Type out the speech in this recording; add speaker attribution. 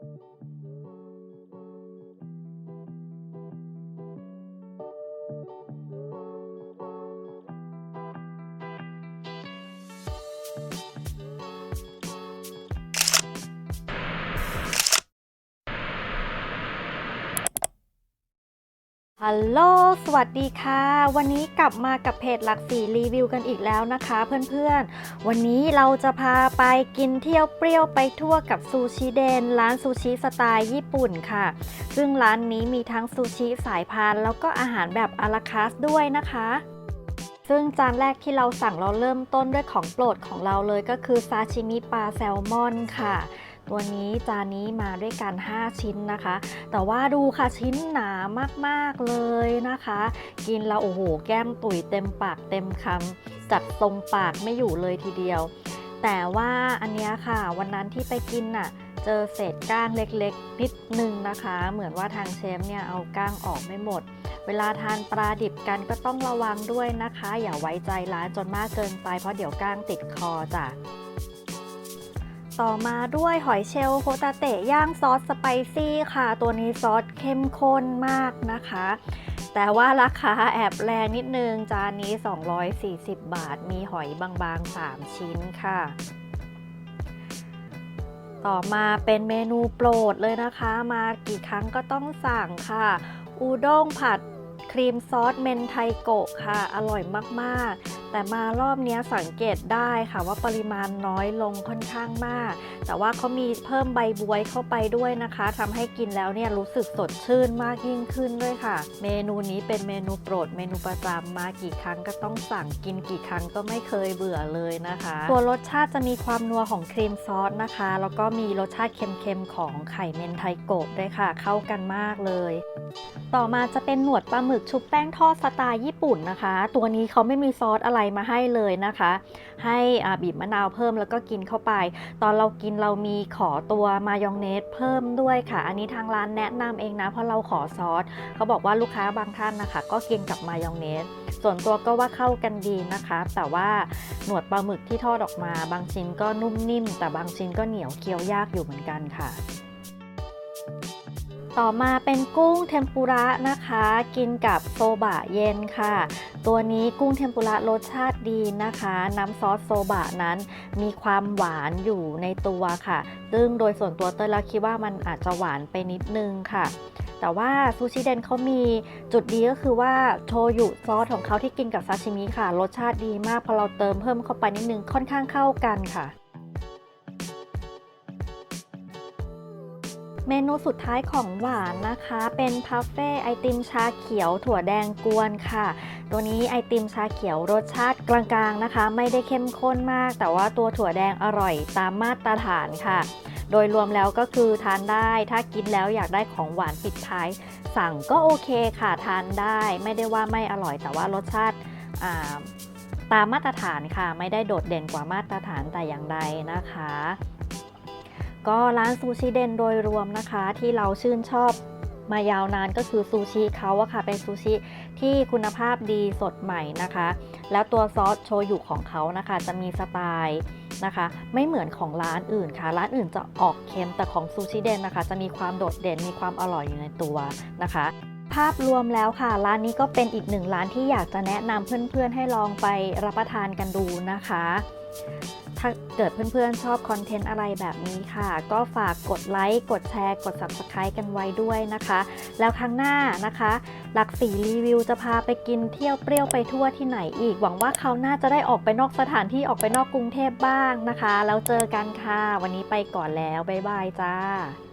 Speaker 1: you ฮัลโหล สวัสดีค่ะ วันนี้กลับมากับเพจหลักสีรีวิวกันอีกแล้วนะคะเพื่อนๆ วันนี้เราจะพาไปกินเที่ยวเปรี้ยวไปทั่วกับซูชิเดน ร้านซูชิสไตล์ญี่ปุ่นค่ะ ซึ่งร้านนี้มีทั้งซูชิสายพาน แล้วก็อาหารแบบอาราคาสด้วยนะคะ ซึ่งจานแรกที่เราสั่งเราเริ่มต้นด้วยของโปรดของเราเลยก็คือซาชิมิปลาแซลมอนค่ะ ตัวนี้จานนี้มาด้วยกัน 5 ชิ้นนะคะ แต่ว่าดูค่ะชิ้นหนามากๆเลยนะคะ กินแล้วโอ้โห แก้มตุ๋ยเต็มปากเต็มคำจัดทรงปากไม่อยู่เลยทีเดียว แต่ว่าอันนี้ค่ะ วันนั้นที่ไปกินน่ะเจอเศษก้างเล็กๆนิดนึงนะคะ เหมือนว่าทางเชฟเนี่ยเอาก้างออกไม่หมด เวลาทานปลาดิบกันก็ต้องระวังด้วยนะคะ อย่าไว้ใจร้านจนมากเกินไปเพราะเดี๋ยวก้างติดคอจ้ะ ต่อมาด้วยหอยเชลโฮตาเตะย่างซอสสไปซี่ค่ะ ตัวนี้ซอสเข้มข้นมากนะคะ แต่ว่าราคาแอบแรงนิดนึง จานนี้ 240 บาท มีหอยบางๆ 3 ชิ้นค่ะ ต่อมาเป็นเมนูโปรดเลยนะคะ มากี่ครั้งก็ต้องสั่งค่ะ อูด้งผัดครีมซอสเมนไทโกะค่ะ อร่อยมาก ๆแต่มารอบนี้สังเกตได้ค่ะว่าปริมาณน้อยลงค่อนข้างมาก แต่ว่าเขามีเพิ่มใบบวยเข้าไปด้วยนะคะทำให้กินแล้วเนี่ยรู้สึกสดชื่นมากยิ่งขึ้นด้วยค่ะ เมนูนี้เป็นเมนูโปรดเมนูประจำมากี่ครั้งก็ต้องสั่งกินกี่ครั้งก็ไม่เคยเบื่อเลยนะคะ ตัวรสชาติจะมีความนัวของครีมซอสนะคะ แล้วก็มีรสชาติเค็มๆของไข่เมนไทโกะด้วยค่ะ เข้ากันมากเลย ต่อมาจะเป็นหนวดปลาหมึกชุบแป้งทอดสไตล์ญี่ปุ่นนะคะ ตัวนี้เขาไม่มีซอสอะไรมาให้เลยนะคะ ให้บีบมะนาวเพิ่มแล้วก็กินเข้าไป ตอนเรากินเรามีขอตัวมายองเนสเพิ่มด้วยค่ะ อันนี้ทางร้านแนะนำเองนะ เพราะเราขอซอสเขาบอกว่าลูกค้าบางท่านนะคะ ก็กินกับมายองเนสส่วนตัวก็ว่าเข้ากันดีนะคะ แต่ว่าหนวดปลาหมึกที่ทอดออกมา บางชิ้นก็นุ่มนิ่ม แต่บางชิ้นก็เหนียวเคี้ยวยากอยู่เหมือนกันค่ะต่อมาเป็นกุ้งเทมปุระนะคะ กินกับโซบะเย็นค่ะ ตัวนี้กุ้งเทมปุระรสชาติดีนะคะ น้ำซอสโซบะนั้นมีความหวานอยู่ในตัวค่ะ ซึ่งโดยส่วนตัวเต้ยแล้วคิดว่ามันอาจจะหวานไปนิดนึงค่ะแต่ว่าซูชิเดนเขามีจุดดีก็คือว่าโชยุซอสของเขาที่กินกับซาชิมิค่ะ รสชาติดีมากพอเราเติมเพิ่มเข้าไปนิดนึงค่อนข้างเข้ากันค่ะ เมนูสุดท้ายของหวานนะคะ เป็นพาเฟ่ไอติมชาเขียวถั่วแดงกวนค่ะ ตัวนี้ไอติมชาเขียวรสชาติกลางๆนะคะ ไม่ได้เข้มข้นมาก แต่ว่าตัวถั่วแดงอร่อยตามมาตรฐานค่ะ โดยรวมแล้วก็คือทานได้ถ้ากินแล้วอยากได้ของหวานปิดท้าย สั่งก็โอเคค่ะทานได้ ไม่ได้ว่าไม่อร่อยแต่ว่ารสชาติตามมาตรฐานค่ะ ไม่ได้โดดเด่นกว่ามาตรฐานแต่อย่างใดนะคะ ก็ร้านซูชิเดนโดยรวมนะคะ ที่เราชื่นชอบมายาวนานก็คือซูชิเขาอะค่ะ เป็นซูชิที่คุณภาพดีสดใหม่นะคะ แล้วตัวซอสโชยุของเขานะคะ จะมีสไตล์นะคะ ไม่เหมือนของร้านอื่นค่ะ ร้านอื่นจะออกเค็มแต่ของซูชิเดนนะคะ จะมีความโดดเด่นมีความอร่อยอยู่ในตัวนะคะภาพรวมแล้วค่ะ ร้านนี้ก็เป็นอีกหนึ่งร้านที่อยากจะแนะนำเพื่อนๆให้ลองไปรับประทานกันดูนะคะ ถ้าเกิดเพื่อนๆชอบคอนเทนต์อะไรแบบนี้ค่ะ ก็ฝากกดไลค์ กดแชร์ กด Subscribe กันไว้ด้วยนะคะ แล้วครั้งหน้านะคะ หลักสีรีวิวจะพาไปกินเที่ยวเปรี้ยวไปทั่วที่ไหนอีก หวังว่าเขาวหน่าจะได้ออกไปนอกสถานที่ออกไปนอกกรุงเทพบ้างนะคะ แล้วเจอกันค่ะ วันนี้ไปก่อนแล้ว บ๊ายบายจ้า